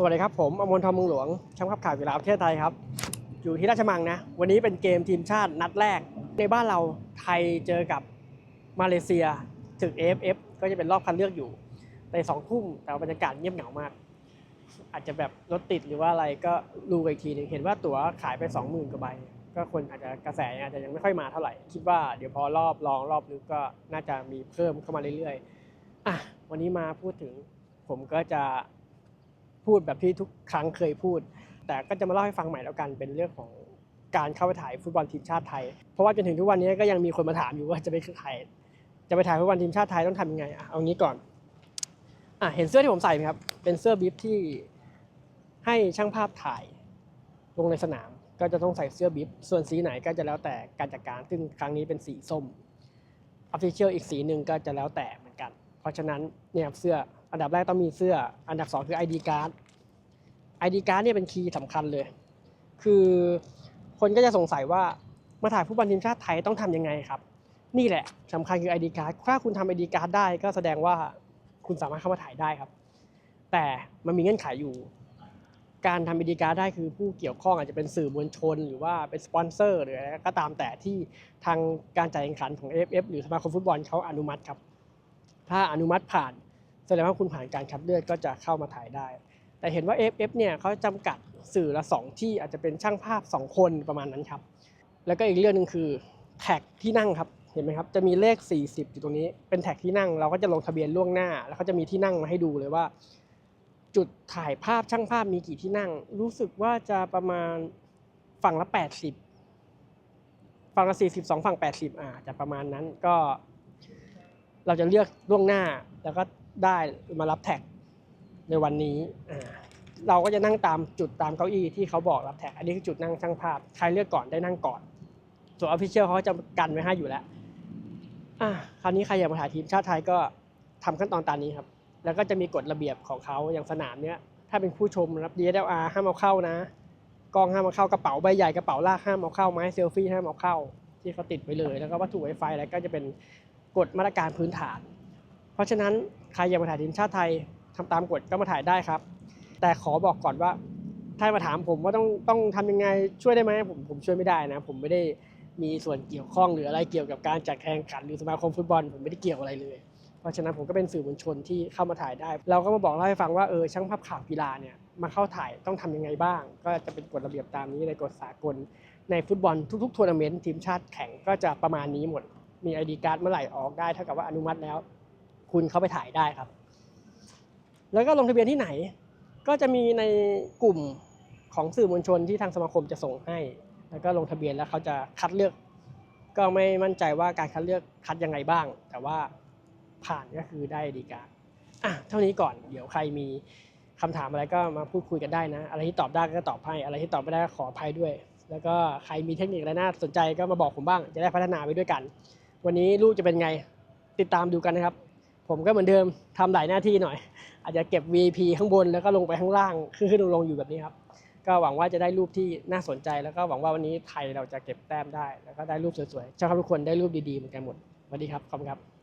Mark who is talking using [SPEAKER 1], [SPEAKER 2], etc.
[SPEAKER 1] สวัสดีครับ ผมอมรทองมืองหลวงแชมป์ขับข่าวกีฬาประเทศไทยครับ อยู่ที่ราชมังนะ วันนี้เป็นเกมทีมชาตินัดแรก ในบ้านเราไทยเจอกับมาเลเซียถึง AFF ก็จะเป็นรอบคัดเลือกอยู่ในสองทุ่มแต่ว่าบรรยากาศเงียบเหงามาก อาจจะแบบรถติดหรือว่าอะไรก็รู้อีกทีหนึงเห็นว่าตั๋วขายไป 20,000กว่าใบก็คนอาจจะกระแสอาจจะยังไม่ค่อยมาเท่าไหร่ คิดว่าเดี๋ยวพอรอบรองรอบนึงก็น่าจะมีเพิ่มเข้ามาเรื่อยๆอะวันนี้มาพูดถึงผมก็จะ พูดแบบที่ทุกครั้งเคยพูด แต่ก็จะมาเล่าให้ฟังใหม่แล้วกันเป็นเรื่องของการเข้าไปถ่ายฟุตบอลทีมชาติไทย เพราะว่าจนถึงทุกวันนี้ก็ยังมีคนมาถามอยู่ว่าจะไปถ่ายจะไปถ่ายฟุตบอลทีมชาติไทยต้องทำยังไงอะเอางี้ก่อนอะเห็นเสื้อที่ผมใส่ไหมครับ เป็นเสื้อบิฟที่ให้ช่างภาพถ่ายลงในสนาม ก็จะต้องใส่เสื้อบิฟส่วนสีไหนก็จะแล้วแต่การจัดการซึ่งครั้งนี้เป็นสีส้มออฟฟิเชียลอีกสีหนึ่งก็จะแล้วแต่เหมือนกัน เพราะฉะนั้นเนี่ยครับเสื้อ อันดับแรกต้องมีเสื้อ อันดับสองคือ ID card ID card เนี่ยเป็นคีย์สำคัญเลย คือคนก็จะสงสัยว่ามาถ่ายฟุตบอลทีมชาติไทยต้องทำยังไงครับ นี่แหละสำคัญคือ ID card ถ้าคุณทำ ID card ได้ก็แสดงว่าคุณสามารถเข้ามาถ่ายได้ครับ แต่มันมีเงื่อนไขอยู่ การทำ ID card ได้คือผู้เกี่ยวข้องอาจจะเป็นสื่อมวลชน หรือว่าเป็นสปอนเซอร์หรืออะไรก็ตามแต่ที่ทางการจ่ายแข่งขันของ AFF หรือสมาคมฟุตบอลเขาอนุมัติครับ ถ้าอนุมัติผ่าน แสดงว่าคุณผ่านการคัดเลือกก็จะเข้ามาถ่ายได้ แต่เห็นว่า FF เนี่ยเขาจำกัดสื่อละ 2 ที่อาจจะเป็นช่างภาพ 2 คนประมาณนั้นครับ แล้วก็อีกเรื่องหนึ่งคือแท็กที่นั่งครับเห็นไหมครับจะมีเลข 40 อยู่ตรงนี้เป็นแท็กที่นั่ง เราก็จะลงทะเบียนล่วงหน้า แล้วเขาจะมีที่นั่งมาให้ดูเลยว่า จุดถ่ายภาพช่างภาพมีกี่ที่นั่ง รู้สึกว่าจะประมาณฝั่งละ 80 ฝั่งละ 40สองฝั่ง 80 อ่าจะประมาณนั้นก็ เราจะเลือกล่วงหน้าแล้วก็ ได้มารับแท็กในวันนี้อ่าเราก็จะนั่งตามจุดตามเก้าอี้ที่เขาบอกรับแท็ก อันนี้คือจุดนั่งช่างภาพ ใครเลือกก่อนได้นั่งก่อน ส่วนออฟฟิเชียลเขาจะกันไว้ให้อยู่แล้วอะคราวนี้ใครอยากมาถ่ายทีมชาติไทยก็ทำขั้นตอนตามนี้ครับ แล้วก็จะมีกฎระเบียบของเขาอย่างสนามเนี้ย ถ้าเป็นผู้ชมรับ DSLR ห้ามเอาเข้านะ กล้องห้ามเอาเข้ากระเป๋าใบใหญ่กระเป๋าลากห้ามเอาเข้าไม้เซลฟี่ห้ามเอาเข้า ที่เขาติดไว้เลย แล้วก็วัตถุไวไฟอะไรก็จะเป็นกฎมาตรการพื้นฐาน เพราะฉะนั้นใครอยากมาถ่ายทีมชาติไทยทำตามกฎก็มาถ่ายได้ครับ แต่ขอบอกก่อนว่า ถ้ามาถามผมว่าต้องต้องทำยังไงช่วยได้ไหมผมผมช่วยไม่ได้นะ ผมไม่ได้มีส่วนเกี่ยวข้องหรืออะไรเกี่ยวกับการจัดแข่งขันหรือสมาคมฟุตบอลผมไม่ได้เกี่ยวอะไรเลย เพราะฉะนั้นผมก็เป็นสื่อมวลชนที่เข้ามาถ่ายได้ เราก็มาบอกเล่าให้ฟังว่าเออช่างภาพข่าวกีฬาเนี่ยมาเข้าถ่ายต้องทำยังไงบ้าง ก็จะเป็นกฎระเบียบตามนี้ในกฎสากล ในฟุตบอลทุกๆทัวร์นาเมนต์ทีมชาติแข่งก็จะประมาณนี้หมด มี ID การ์ดเมื่อไหร่ออกได้เท่ากับว่าอนุมัติแล้ว คุณเข้าไปถ่ายได้ครับ แล้วก็ลงทะเบียนที่ไหน ก็จะมีในกลุ่มของสื่อมวลชนที่ทางสมาคมจะส่งให้ แล้วก็ลงทะเบียนแล้วเขาจะคัดเลือก ก็ไม่มั่นใจว่าการคัดเลือกคัดยังไงบ้าง แต่ว่าผ่านก็คือได้ดีกาอะเท่านี้ก่อนเดี๋ยวใครมีคำถามอะไรก็มาพูดคุยกันได้นะ อะไรที่ตอบได้ก็ตอบให้ อะไรที่ตอบไม่ได้ก็ขออภัยด้วย แล้วก็ใครมีเทคนิคอะไรน่าสนใจก็มาบอกผมบ้าง จะได้พัฒนาไปด้วยกัน วันนี้ลูกจะเป็นไง ติดตามดูกันนะครับ ผมก็เหมือนเดิมทำหลายหน้าที่หน่อย อาจจะเก็บ VP ข้างบนแล้วก็ลงไปข้างล่างขึ้นขึ้นลงอยู่แบบนี้ครับ ก็หวังว่าจะได้รูปที่น่าสนใจ แล้วก็หวังว่าวันนี้ไทยเราจะเก็บแต้มได้ แล้วก็ได้รูปสวยๆเจ้าครับทุกคนได้รูปดีๆเหมือนกันหมดสวัสดีครับขอบคุณครับ